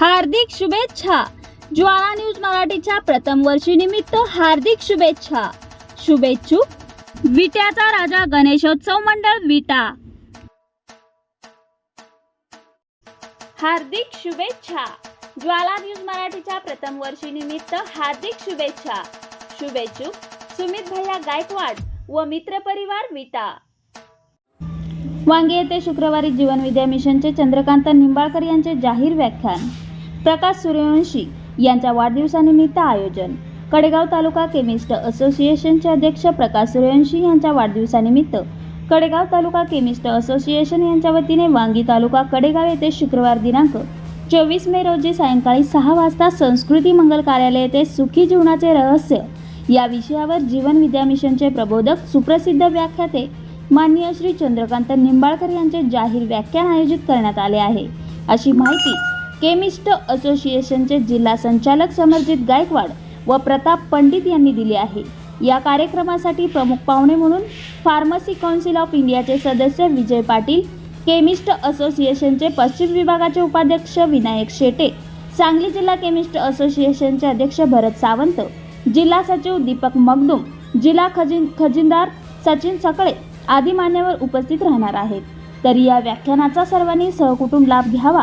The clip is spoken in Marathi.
हार्दिक शुभेच्छा. ज्वाला न्यूज मराठीच्या प्रथम वर्षी निमित्त हार्दिक शुभेच्छा. शुभेच्छुक विट्याचा राजा गणेशोत्सव मंडळ विटा. हार्दिक शुभेच्छा. ज्वाला न्यूज मराठीच्या प्रथम वर्षी निमित्त हार्दिक शुभेच्छा. शुभेच्छुक सुमित भैया गायकवाड व मित्र परिवार विटा. वांगे येथे शुक्रवारी जीवन विद्या मिशनचे चंद्रकांत निंबाळकर यांचे जाहीर व्याख्यान. प्रकाश सूर्यवंशी यांच्या वाढदिवसानिमित्त आयोजन. कडेगाव तालुका केमिस्ट असोसिएशनचे अध्यक्ष प्रकाश सूर्यवंशी यांच्या वाढदिवसानिमित्त कडेगाव तालुका केमिस्ट असोसिएशन यांच्या वतीने वांगी तालुका कडेगाव येथे शुक्रवार दिनांक चोवीस मे रोजी सायंकाळी सहा वाजता संस्कृती मंगल कार्यालय येथे सुखी जीवनाचे रहस्य या विषयावर जीवन विद्या मिशनचे प्रबोधक सुप्रसिद्ध व्याख्याते माननीय श्री चंद्रकांत निंबाळकर यांचे जाहीर व्याख्यान आयोजित करण्यात आले आहे. अशी माहिती केमिस्ट असोसिएशनचे जिल्हा संचालक समरजित गायकवाड व प्रताप पंडित यांनी दिली आहे. या कार्यक्रमासाठी प्रमुख पाहुणे म्हणून फार्मसी काउन्सिल ऑफ इंडियाचे सदस्य विजय पाटील केमिस्ट असोसिएशनचे पश्चिम विभागाचे उपाध्यक्ष विनायक शेटे सांगली जिल्हा केमिस्ट असोसिएशनचे अध्यक्ष भरत सावंत जिल्हा सचिव दीपक मगदुम जिल्हा खजिन खजिनदार सचिन सकळे आदी मान्यवर उपस्थित राहणार आहेत. तर या व्याख्यानाचा सर्वांनी सहकुटुंब लाभ घ्यावा.